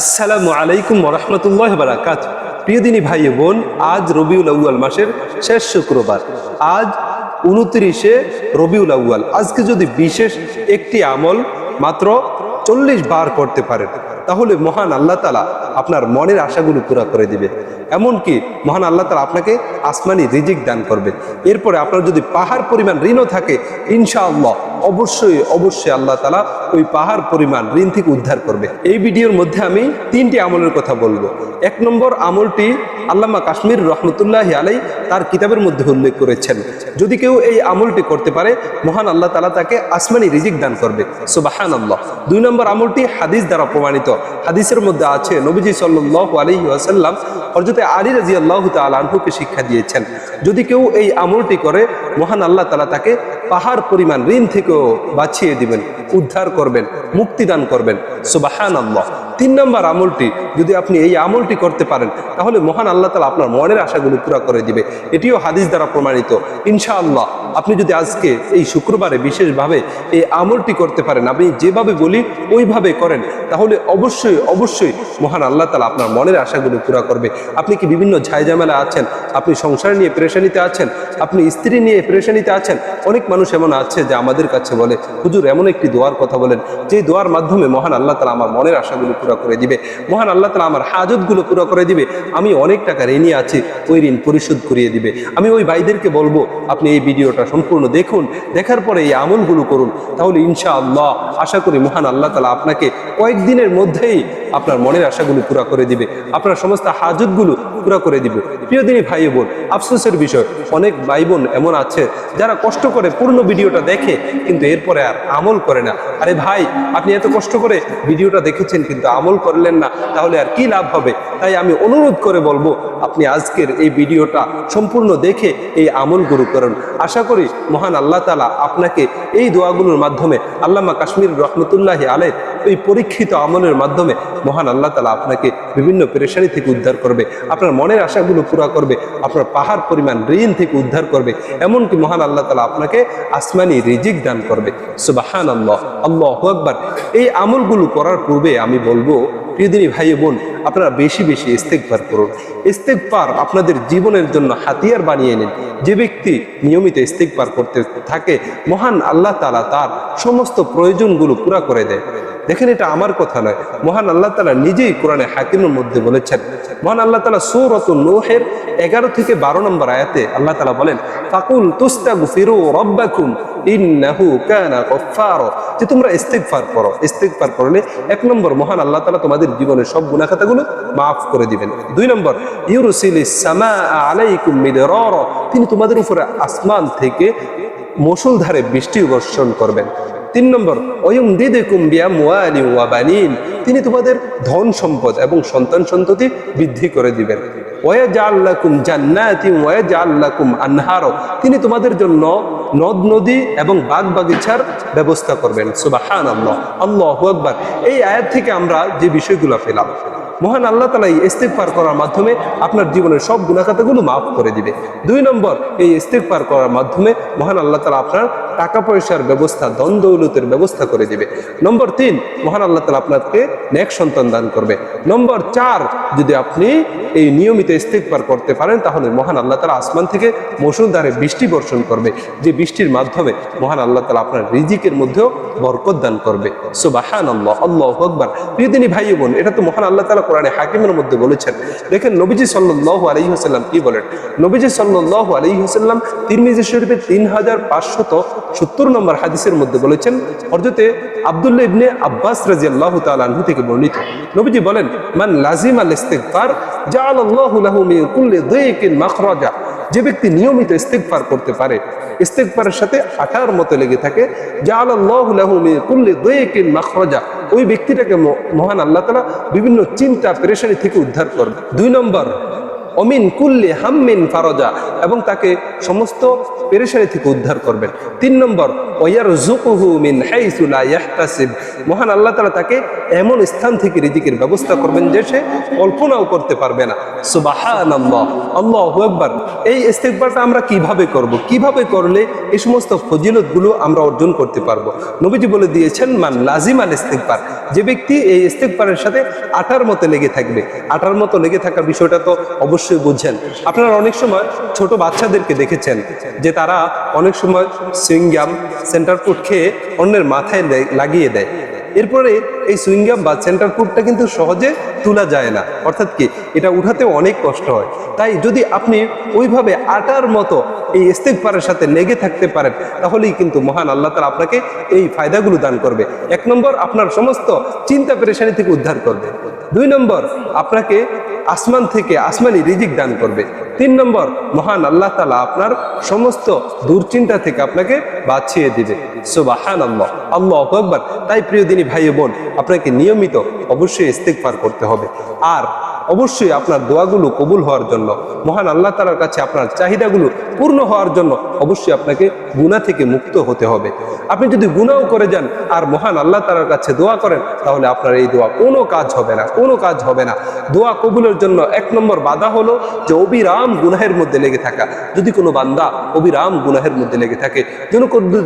আসসালামু আলাইকুম রহমতুল্লাহ বারাকাত প্রিয় দিনী ভাই বোন, আজ রবিউল আউ্য়াল মাসের শেষ শুক্রবার। আজ উনত্রিশে রবিউল আউ্য়াল। আজকে যদি বিশেষ একটি আমল মাত্র চল্লিশ বার করতে পারেন, তাহলে মহান আল্লাহ তালা আপনার মনের আশাগুলো পুরা করে দিবে। এমনকি মহান আল্লাহ তালা আপনাকে আসমানি রিজিক দান করবে। এরপরে আপনার যদি পাহাড় পরিমাণ ঋণও থাকে, ইনশাআল্লাহ অবশ্যই অবশ্যই আল্লাহ তালা ওই পাহাড় পরিমাণ ঋণ থেকে উদ্ধার করবে। এই ভিডিওর মধ্যে আমি তিনটি আমলের কথা বলব। এক নম্বর আমলটি আল্লামা কাশ্মীর রহমতুল্লাহ আলাই তার কিতাবের মধ্যে উল্লেখ করেছেন। যদি কেউ এই আমলটি করতে পারে, মহান আল্লাহ তালা তাকে আসমানি রিজিক দান করবে। সুবাহান আল্লাহ দুই নম্বর আমলটি হাদিস দ্বারা প্রমাণিত। হাদিসের মধ্যে আছে, নবীজি সাল্লাহ আলহি আসাল্লাম হরজতে আলী রাজি আল্লাহ তালহুকে শিক্ষা দিয়েছেন। যদি কেউ এই আমলটি করে, মহান আল্লাহ তালা তাকে পাহাড় পরিমাণ ঋণ থেকেও বাঁচিয়ে দিবেন, উদ্ধার করবেন, মুক্তিদান করবেন। সুবাহান আল্লাহ তিন নম্বর আমলটি, যদি আপনি এই আমলটি করতে পারেন, তাহলে মহান আল্লাহ তালা আপনার মনের আশাগুলো পুরা করে দিবে। এটিও হাদিস দ্বারা প্রমাণিত। ইনশাআল্লাহ, আপনি যদি আজকে এই শুক্রবারে বিশেষভাবে এই আমলটি করতে পারেন, আপনি যেভাবে বলি ওইভাবে করেন, তাহলে অবশ্যই অবশ্যই মহান আল্লাহ তালা আপনার মনের আশাগুলো পুরা করবে। আপনি কি বিভিন্ন ঝাইঝামেলা আছেন? আপনি সংসার নিয়ে পেরেশানিতে আছেন, আপনি স্ত্রী নিয়ে পেরেশানিতে আছেন, অনেক মানুষ এমন আছে যে আমাদের কাছে বলে, হুজুর, এমন একটি দোয়ার কথা বলেন যে দোয়ার মাধ্যমে মহান আল্লাহ তালা আমার মনের আশাগুলো পুরা করে দিবে, মহান আল্লাহ তালা আমার হাজতগুলো পুরো করে দিবে, আমি অনেক টাকা ঋণই আছি, ওই ঋণ পরিশোধ করিয়ে দিবে। আমি ওই ভাইদেরকে বলব, আপনি এই ভিডিওটা সম্পূর্ণ দেখুন, দেখার পরে এই আমলগুলো করুন, তাহলে ইনশা আল্লাহ আশা করি মহান আল্লাহ তালা আপনাকে কয়েকদিনের মধ্যেই আপনার মনের আশাগুলো পুরা করে দিবে, আপনার সমস্ত হাজতগুলো পুরা করে দিবে। প্রিয় দিনী ভাই বোন, আফসোসের বিষয়। অনেক ভাই বোন এমন আছে যারা কষ্ট করে পূর্ণ ভিডিওটা দেখে কিন্তু এরপরে আর আমল করে না। আরে ভাই, আপনি এত কষ্ট করে ভিডিওটা দেখেছেন কিন্তু আমল করলেন না, তাহলে আর কি লাভ হবে? তাই আমি অনুরোধ করে বলব, আপনি আজকের এই ভিডিওটা সম্পূর্ণ দেখে এই আমলগুলো করুন। আশা করি মহান আল্লাহ তালা আপনাকে এই দোয়াগুলোর মাধ্যমে আল্লামা কাশ্মীর রহমতুল্লাহ আলের ওই পরীক্ষিত আমলের মাধ্যমে মহান আল্লাহ তালা আপনাকে বিভিন্ন পেরেশানি থেকে উদ্ধার করবে। আপনার মনের আশাগুলো পুরা করবে, আপনার পাহাড় পরিমাণ ঋণ থেকে উদ্ধার করবে। এমনকি মহান আল্লাহ তালা আপনাকে আসমানি রিজিক দান করবে। সুবাহান আল্লাহ আল্লাহ আকবার। এই আমলগুলো করার পূর্বে আমি বলব প্রিয়দিনী ভাই বোন, আপনারা বেশি বেশি ইস্তেকবার করুন। ইস্তেকবার আপনাদের জীবনের জন্য হাতিয়ার বানিয়ে নিন। যে ব্যক্তি নিয়মিত ইস্তেকবার করতে থাকে, মহান আল্লাহ তালা তার সমস্ত প্রয়োজনগুলো পুরা করে দেয়। দেখেন এটা আমার কথা নয়। মহান আল্লাহ তালা নিজেই কোরআনে হাকিমের মধ্যে বলেছেন। মহান আল্লাহ তালা সৌরত নোহের এগারো থেকে বারো নম্বর আয়াতে আল্লাহ তালা বলেন, ফাকুল তুস্তাগু ফিরু রব্বাকুম ইন্নাহু কানা গফফারা। যে তোমরা ইস্তিগফার করো। ইস্তিগফার করলে এক নম্বর মহান আল্লাহ তাআলা তোমাদের জীবনের সব গুনাহ maaf করে দিবেন। দুই নম্বর ইউরসিলিস সামাআ আলাইকুম মিদরারা। তিনি তোমাদের উপরে আসমান থেকে মুষলধারে বৃষ্টি বর্ষণ করবেন। তিন নম্বর, অয়ুম দিদে কুম্বিয়া মুয়ালি ওয়াবানিন তিনি তোমাদের ধন সম্পদ এবং সন্তান সন্ততি বৃদ্ধি করে দিবেন। ওয়াজাল্লাকুম জান্নাতি ওয়াজাল্লাকুম আনহার তিনি তোমাদের জন্য নদ, নদী এবং বাগ বাগিচার ব্যবস্থা করবেন। সুবাহান আল্লাহ আল্লাহ আকবার। এই আয়াত থেকে আমরা যে বিষয়গুলো পেলাম, মহান আল্লাহ তালা এই ইস্তেকফার করার মাধ্যমে আপনার জীবনের সব গুণাখাতাগুলো মাফ করে দিবে। দুই নম্বর, এই ইস্তেকফার করার মাধ্যমে মহান আল্লাহ তালা আপনার টাকা পয়সার ব্যবস্থা দন দৌলতের ব্যবস্থা করে দিবে। নম্বর তিন, মহান আল্লাহ তালা আপনাকে নেক সন্তান দান করবে। নম্বর চার, যদি আপনি এই নিয়মিত ইস্তেকবার করতে পারেন, তাহলে মহান আল্লাহ তালা আসমান থেকে মসুলধারে বৃষ্টি বর্ষণ করবে। যে বৃষ্টির মাধ্যমে মহান আল্লাহ তালা আপনার রিজিকের মধ্যেও বরকত দান করবে। সুবাহান আল্লাহ আল্লাহ আকবর প্রিয়দিনী ভাই বোন, এটা তো মহান আল্লাহ তালা কোরআনে হাকিমের মধ্যে বলেছেন। দেখেন নবীজি সাল্লাহ আলহি হাসাল্লাম কি বলেন? নবীজি সাল্লাহ আলহি হাসাল্লাম তিরমিজি শরীফের তিন হাজার পাঁচশত সত্তর নম্বর হাদিসের মধ্যে বলেছেন হরজতে আবদুল্লাহ ইবনে আব্বাস রাজি আল্লাহ তালু থেকে বর্ণিত। নবীজি বলেন, মান লাজিম আল ইস্তেকবার জাআল আল্লাহু লাহু মিন কুল্লি যে ব্যক্তি নিয়মিত ইস্তেকবার করতে পারে ইস্তেকবারের সাথে আঠার মতো লেগে থাকে জাআল আল্লাহু লাহু কুল্লি দাইকিন মাখরাজা। ওই ব্যক্তিটাকে মহান আল্লাহ তাআলা বিভিন্ন চিন্তা, পেরেশানি থেকে উদ্ধার করবে। দুই নম্বর অমিন কুল্লি হাম্মিন ফারজা এবং তাকে সমস্ত পেরেশানি থেকে উদ্ধার করবেন। তিন নম্বর ওয়ারযুকুহু মিন হাইসু লা ইয়াহতাসিব। মহান আল্লাহ তাআলা তাকে এমন স্থান থেকে রিজিকের ব্যবস্থা করবেন যে সে কল্পনাও করতে পারবে না। সুবহানাল্লাহ, আল্লাহু আকবার। এই ইস্তেগফারটা আমরা কীভাবে করব? কীভাবে করলে এই সমস্ত ফজিলতগুলো আমরা অর্জন করতে পারব? নবীজি বলে দিয়েছেন, মান লাজিম আল ইস্তেগফার। যে ব্যক্তি এই ইস্তেগফারের সাথে আটার মতো লেগে থাকবে আটার মতো লেগে থাকার বিষয়টা তো অবশ্যই বুঝছেন। আপনারা অনেক সময় ছোট বাচ্চাদেরকে দেখেছেন, যে তারা অনেক সময় সুইংগাম সেন্টার ফুড খেয়ে অন্যের মাথায় লাগিয়ে দেয়। এরপরে এই সুইংগাম বা সেন্টার ফুডটা কিন্তু সহজে তোলা যায় না। অর্থাৎ কি, এটা উঠাতে অনেক কষ্ট হয়। তাই যদি আপনি ওইভাবে আটার মতো এই ইস্তেগফারের সাথে লেগে থাকতে পারেন, তাহলেই কিন্তু মহান আল্লাহ তাআলা আপনাকে এই ফায়দাগুলো দান করবে। এক নম্বর, আপনার সমস্ত চিন্তা পেরেশানি থেকে উদ্ধার করবে। দুই নম্বর, আপনাকে আসমান থেকে আসমানি রিজিক দান করবে। তিন নম্বর, মহান আল্লাহ তালা আপনার সমস্ত দুশ্চিন্তা থেকে আপনাকে বাঁচিয়ে দিবে। সুবাহান আল্লাহ আল্লাহ আকবর। তাই প্রিয় দিনী ভাই বোন, আপনাকে নিয়মিত অবশ্যই ইস্তেকফার করতে হবে। আর অবশ্যই আপনার দোয়াগুলো কবুল হওয়ার জন্য, মহান আল্লাহ তালার কাছে আপনার চাহিদাগুলো পূর্ণ হওয়ার জন্য অবশ্যই আপনাকে গুণা থেকে মুক্ত হতে হবে। আপনি যদি গুণাও করে যান আর মহান আল্লাহ তালার কাছে দোয়া করেন, তাহলে আপনার এই দোয়া কোনো কাজ হবে না, কোনো কাজ হবে না। দোয়া কবুলের জন্য এক নম্বর বাধা হলো যে অবিরাম গুনাহের মধ্যে লেগে থাকা। যদি কোনো বান্দা অবিরাম গুনাহের মধ্যে লেগে থাকে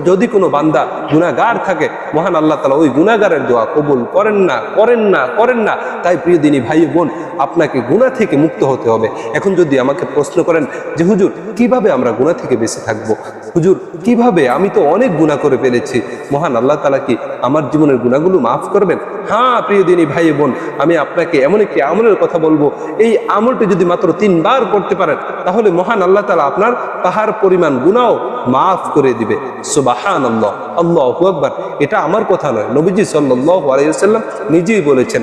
যদি কোনো বান্দা গুনাগার থাকে, মহান আল্লাহ তালা ওই গুনাগারের দোয়া কবুল করেন না করেন না করেন না। তাই প্রিয় দিনী ভাই বোন আপনাকে গুণা থেকে মুক্ত হতে হবে। এখন যদি আমাকে প্রশ্ন করেন যে, হুজুর, কীভাবে আমরা গুণা থেকে বেঁচে থাকব? হুজুর, কীভাবে? আমি তো অনেক গুণা করে ফেলেছি। মহান আল্লাহ তালা কি আমার জীবনের গুণাগুলো মাফ করবেন? হ্যাঁ প্রিয় দিনী ভাই বোন, আমি আপনাকে এমন একটি আমলের কথা বলব। এই আমলটি যদি মাত্র তিনবার করতে পারেন, তাহলে মহান আল্লাহ তালা আপনার পাহাড় পরিমাণ গুণাও মাফ করে দিবে। সুবাহান আল্লাহ আল্লাহ আকবর। এটা আমার কথা নয়। নবীজি সাল্লাহ আলাইসাল্লাম নিজেই বলেছেন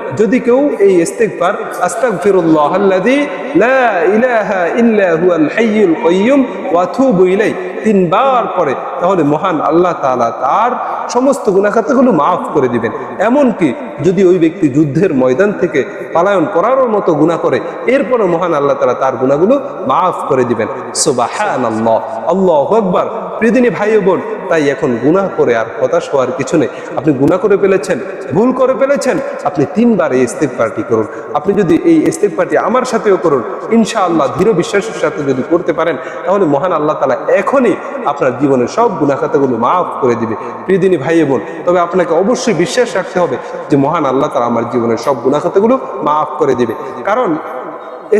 যদি কেউ এই ওয়া আতুবু ইলাইহি, তিনবার পরে তাহলে মহান আল্লাহ তাআলা তার সমস্ত গুণাখাতাগুলো মাফ করে দিবেন। এমনকি যদি ওই ব্যক্তি যুদ্ধের ময়দান থেকে পালায়ন করারও মতো গুণা করে এরপরে মহান আল্লাহ তাআলা তার গুণাগুলো মাফ করে দিবেন। সুবাহান আল্লাহ আল্লাহ আকবার। প্রিয়দিনী ভাই বোন, তাই এখন গুনাহ করে আর হতাশ হওয়ার কিছু নেই। আপনি গুনাহ করে ফেলেছেন, ভুল করে ফেলেছেন, আপনি তিনবার এই ইস্তেগফারটি করুন। আপনি যদি এই ইস্তেগফারটি আমার সাথেও করুন, ইনশাআল্লাহ দৃঢ় বিশ্বাসের সাথে যদি করতে পারেন, তাহলে মহান আল্লাহ তালা এখনই আপনার জীবনের সব গুণাখাতাগুলো মাফ করে দিবে। প্রিয়দিনী ভাই বোন, তবে আপনাকে অবশ্যই বিশ্বাস রাখতে হবে যে মহান আল্লাহ তালা আমার জীবনের সব গুণাখাতাগুলো মাফ করে দিবে। কারণ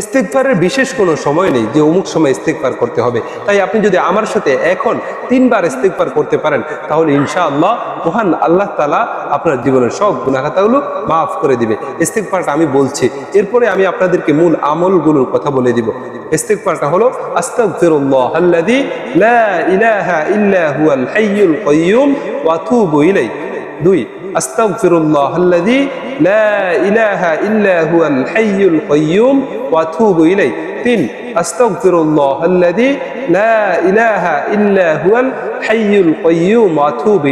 ইস্তেকফারের বিশেষ কোনো সময় নেই যে অমুক সময় ইস্তেকফার করতে হবে। তাই আপনি যদি আমার সাথে এখন তিনবার ইস্তেকফার করতে পারেন, তাহলে ইনশাআল্লাহ মহান আল্লাহ তালা আপনার জীবনের সব গুণাখাতাগুলো মাফ করে দিবে। ইস্তেকফারটা আমি বলছি। এরপরে আমি আপনাদেরকে মূল আমলগুলোর কথা বলে দিব। ইস্তেকফারটা হলো, আস্তাগফিরুল্লাহ লা দুই আস্তাগফিরুল্লাহ আল্লাযী লা ইলাহা ইল্লা হুয়াল হাইয়ুল কাইয়্যুম ওয়া আতুবু ইলাইহি তিন আস্তাগফিরুল্লাহ আল্লাযী লা ইলাহা ইল্লা হুয়াল হাইয়ুল ওয়া আতুবু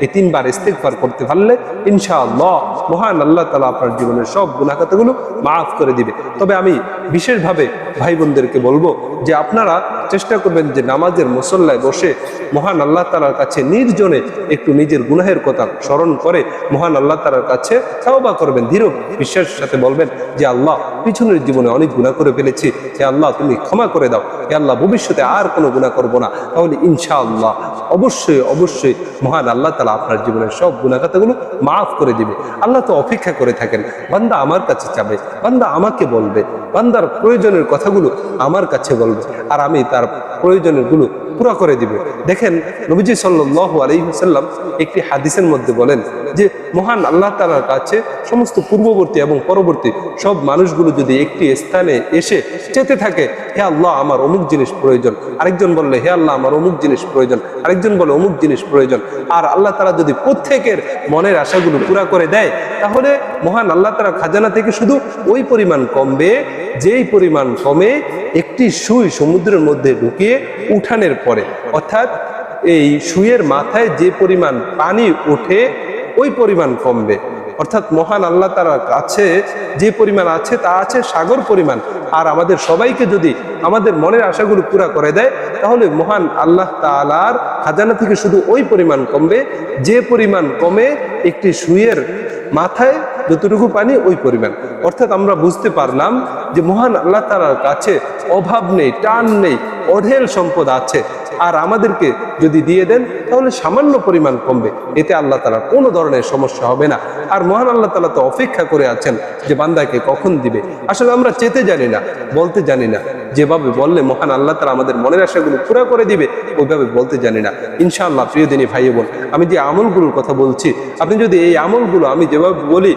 এই তিনবার ইস্তেগফার করতে পারলে ইনশাআল্লাহ মহান আল্লাহ তাআলা আপনার জীবনের সব গুনাহখাতাগুলো মাফ করে দিবে। তবে আমি বিশেষভাবে ভাই বোনদেরকে বলব যে আপনারা চেষ্টা করবেন যে নামাজের মুসল্লায় বসে মহান আল্লাহ তালার কাছে নির্জনে একটু নিজের গুনাহের কথা স্মরণ করে মহান আল্লাহ তালার কাছে তাওবা করবেন ধীর বিশ্বাসের সাথে বলবেন যে আল্লাহ পিছনের জীবনে অনেক গুণা করে ফেলেছি। যে আল্লাহ, তুমি ক্ষমা করে দাও। হে আল্লাহ, ভবিষ্যতে আর কোনো গুণা করব না। তাহলে ইনশাআল্লাহ অবশ্যই অবশ্যই। মহান আল্লাহ তালা আপনার জীবনের সব গুণাগাতাগুলো মাফ করে দিবে। আল্লাহ তো অপেক্ষা করে থাকেন, বান্দা আমার কাছে চাবে বান্দা আমাকে বলবে, বান্দার প্রয়োজনের কথাগুলো আমার কাছে বলবে, আর আমি তার প্রয়োজনেরগুলো পুরা করে দিবে। দেখেন, নবীজি সাল্লু আলহিহাল্লাম একটি হাদিসের মধ্যে বলেন যে মহান আল্লাহ তালার কাছে সমস্ত পূর্ববর্তী এবং পরবর্তী সব মানুষগুলো যদি একটি স্থানে এসে চেতে থাকে, হে আল্লাহ, আমার অমুক জিনিস প্রয়োজন। আরেকজন বললে, হে আল্লাহ, আমার অমুক জিনিস প্রয়োজন। আরেকজন বলে, অমুক জিনিস প্রয়োজন। আর আল্লাহ তালা যদি প্রত্যেকের মনের আশাগুলো পুরা করে দেয়, তাহলে মহান আল্লাহ তারা খাজানা থেকে শুধু ওই পরিমাণ কমবে, যেই পরিমাণ কমে একটি সুই সমুদ্রের মধ্যে ঢুকিয়ে উঠানের পরে। অর্থাৎ এই সুইয়ের মাথায় যে পরিমাণ পানি ওঠে ওই পরিমাণ কমবে। অর্থাৎ মহান আল্লাহ তার কাছে যে পরিমাণ আছে তা আছে, সাগর পরিমাণ। আর আমাদের সবাইকে যদি আমাদের মনের আশাগুলো পুরা করে দেয়, তাহলে মহান আল্লাহ তালার খাজানা থেকে শুধু ওই পরিমাণ কমবে। যে পরিমাণ কমে একটি সুইয়ের মাথায় যতটুকু পানি, ওই পরিমাণ। অর্থাৎ আমরা বুঝতে পারলাম যে মহান আল্লাহ তালার কাছে অভাব নেই, টান নেই, অঢেল সম্পদ আছে। আর আমাদেরকে যদি দিয়ে দেন, তাহলে সামান্য পরিমাণ কমবে। এতে আল্লাহ তালা কোনো ধরনের সমস্যা হবে না। আর মহান আল্লাহ তালা তো অপেক্ষা করে আছেন যে বান্দাকে কখন দিবে। আসলে আমরা চেতে জানি না, বলতে জানি না। যেভাবে বললে মহান আল্লাহ তালা আমাদের মনের আশাগুলো পুরো করে দিবে, ওইভাবে বলতে জানি না। ইনশাআল্লাহ, প্রিয় দিনী ভাই বোন, আমি যে আমলগুলোর কথা বলছি, আপনি যদি এই আমলগুলো আমি যেভাবে বলি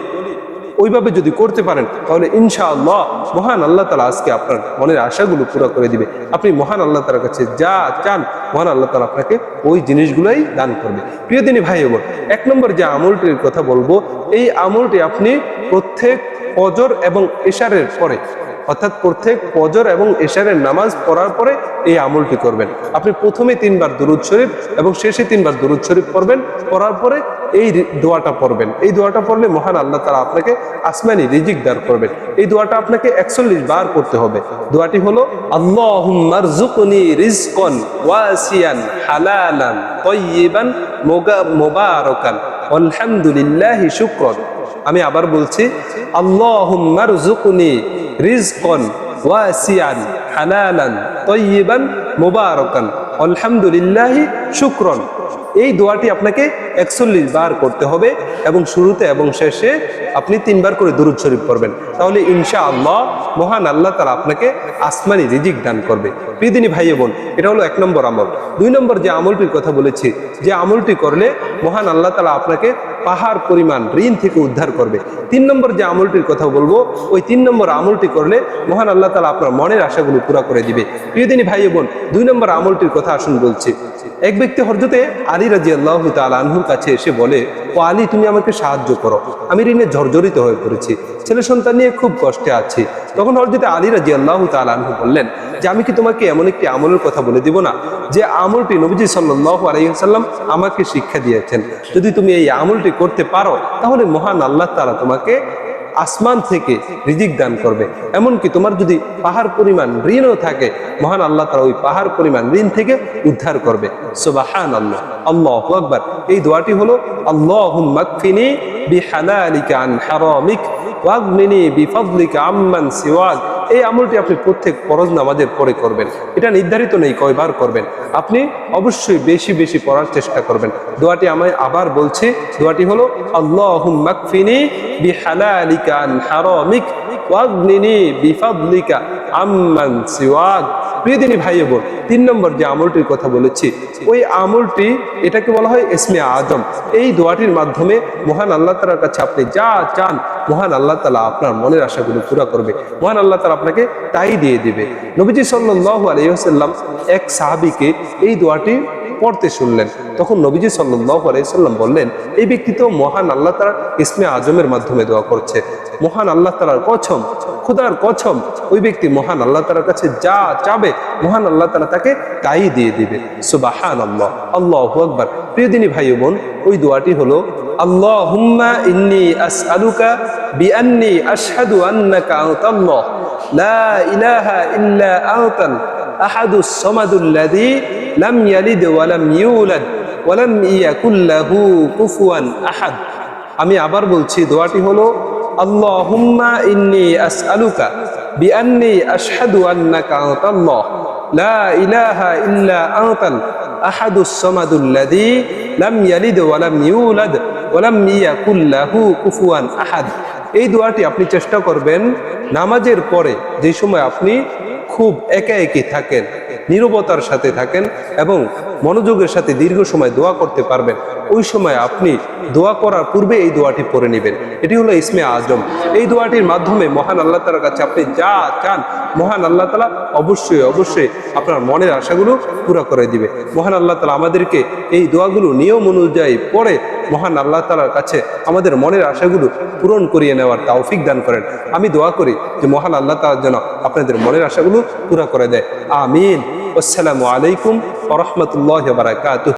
ওইভাবে যদি করতে পারেন, তাহলে ইনশাআল্লাহ মহান আল্লাহ তালা আজকে আপনার মনের আশাগুলো পুরো করে দিবে। আপনি মহান আল্লাহ তালার কাছে যা চান, মহান আল্লাহ তালা আপনাকে ওই জিনিসগুলোই দান করবে। প্রিয় দিনী ভাই বোন, এক নম্বর যে আমলটির কথা বলব, এই আমলটি আপনি প্রত্যেক অজর এবং এশারের পরে অর্থাৎ প্রত্যেক পজর এবং এশারের নামাজ পড়ার পরে এই আমলটি করবেন। আপনি প্রথমে তিনবার দুরুদ শরীফ এবং শেষে তিনবার দুরুদ শরীফ পড়বেন। পড়ার পরে এই দোয়াটা পড়বেন। এই দোয়াটা পড়লে মহান আল্লাহ তারা আপনাকে আসমানি রিজিক দার করবেন। এই দোয়াটা আপনাকে একচল্লিশ বার করতে হবে। দোয়াটি হলো আল্লাহুম্মারজুকনি রিজকন ওয়াসিয়ান হালালান মোবারকান। আলহামদুলিল্লাহি শুকরন। আমি আবার বলছি আল্লাহুম্মারজুকনি রিজকন ওয়াসিয়ান শুকরন। এই দোয়াটি আপনাকে একচল্লিশ বার করতে হবে এবং শুরুতে এবং শেষে আপনি তিনবার করে দুরুদ শরীফ পড়বেন। তাহলে ইনশা আল্লাহ মহান আল্লাহ তারা আপনাকে আসমানি রিজিক দান করবে। প্রিয়দিনী ভাই বোন, এটা হলো এক নম্বর আমল। দুই নম্বর যে আমলটির কথা বলেছি, যে আমলটি করলে মহান আল্লাহ তালা আপনাকে পাহাড় পরিমাণ ঋণ থেকে উদ্ধার করবে। তিন নম্বর যে আমলটির কথা বলব, ওই তিন নম্বর আমলটি করলে মহান আল্লাহ তালা আপনার মনের আশাগুলো পুরা করে দিবে। প্রিয়দিনী ভাই বোন, দুই নম্বর আমলটির কথা আসুন বলছি। এক ব্যক্তি হরজতে আলী রাজি আল্লাহ আনহুর কাছে এসে বলে, ও আলী, তুমি আমাকে সাহায্য করো। আমি ঋণে জর্জরিত হয়ে পড়েছি। ছেলে সন্তান নিয়ে খুব কষ্টে আছি। তখন হরজতে আলী রাজি আল্লাহ আনহু বললেন, যে আমি কি তোমাকে এমন একটি আমলের কথা বলে দিব না, যে আমলটি নবীজি সাল্লাহ আলাইসাল্লাম আমাকে শিক্ষা দিয়েছেন? যদি তুমি এই আমলটি করতে পারো, তাহলে মহান আল্লাহ তারা তোমাকে আসমান থেকে রিজিক দান করবে। এমনকি তোমার যদি পাহাড় পরিমাণ ঋণও থাকে, মহান আল্লাহ তারা ওই পাহাড় পরিমাণ ঋণ থেকে উদ্ধার করবে। সোবাহান আল্লাহ আল্লাহ আকবার। এই দোয়াটি হলো আল্লাহ মাকফিনি বিহালালিকা আন আম্মান সিওয়াক। এই আমলটি আপনি প্রত্যেক ফরজ নামাজের পরে করবেন। এটা নির্ধারিত নেই, কয়বার করবেন। আপনি অবশ্যই বেশি বেশি পড়ার চেষ্টা করবেন। দোয়াটি আমায় আবার বলছি, দোয়াটি হলো আল্লাহুম মাকফিনি বিহালালিকা হারামিক ওয়াগনিনি বিফাদলিকা আম্মান সিওয়াক। প্রিয়দিনী ভাই বোন, তিন নম্বর যে আমলটির কথা বলেছি, ওই আমলটি, এটাকে বলা হয় ইসমে আজম। এই দোয়াটির মাধ্যমে মহান আল্লাহ তালার কাছে আপনি যা চান মহান আল্লাহ তালা আপনার মনের আশাগুলো পুরা করবে। মহান আল্লাহ তালা আপনাকে তাই দিয়ে দিবে। নবীজি সাল্লাহ আলহিহাল্লাম এক সাহাবিকে এই দোয়াটি পড়তে শুনলেন। তখন নবীজি সাল্লাহ আলাইসাল্লাম বললেন, এই ব্যক্তি তো মহান আল্লাহ তালার ইসমে আজমের মাধ্যমে দোয়া করছে। মহান আল্লাহ তালার কছম, খুদার কছম, ওই ব্যক্তি মহান আল্লাহ তালার কাছে যা চাবে, মহান আল্লাহ তালা তাকে তাই দিয়ে দিবে। সুবাহান আল্লাহ আল্লাহ আকবর প্রিয়দিনী ভাই বোন, ওই দোয়াটি হলো, আল্লাহুম্মা ইন্নি আসআলুকা বিআন্নি আশহাদু আন্নাকা আনতাল্লাহ লা ইলাহা ইল্লা আনতাল আহাদুস সামাদুল্লাযী লাম ইয়ালিদ ওয়া লাম ইউলাদ ওয়া লাম ইয়াকুল লাহু কুফুয়ান আহাদ আমি আবার বলছি, দোয়াটি হলো, আল্লাহুম্মা ইন্নি আসআলুকা বিআন্নি আশহাদু আন্নাকা আনতাল্লাহ লা ইলাহা ইল্লা আনতাল আহাদুস সামাদুল্লাযী লাম ইয়ালিদ ওয়া লাম ইউলাদ ওয়া লাম ইয়াকুল লাহু কুফুয়ান আহাদ। এই দোয়াটি আপনি চেষ্টা করবেন নামাজের পরে যে সময় আপনি খুব একা একই থাকেন, নীরবতার সাথে থাকেন এবং মনোযোগের সাথে দীর্ঘ সময় দোয়া করতে পারবেন, ওই সময় আপনি দোয়া করার পূর্বে এই দোয়াটি পড়ে নেবেন। এটি হলো ইসমে আজম। এই দোয়াটির মাধ্যমে মহান আল্লাহ তালার কাছে আপনি যা চান মহান আল্লাহ তালা অবশ্যই অবশ্যই আপনার মনের আশাগুলো পুরো করে দিবে। মহান আল্লাহ তালা আমাদেরকে এই দোয়াগুলো নিয়ম অনুযায়ী পড়ে মহান আল্লাহ তালার কাছে আমাদের মনের আশাগুলো পূরণ করিয়ে নেওয়ার তাওফিক দান করেন। আমি দোয়া করি যে মহান আল্লাহ তালার যেন আপনাদের মনের আশাগুলো পুরো করে দেয়। আমিন। আসসালামু আলাইকুম ওরহমতুল্লাহ বারাকাতুহ।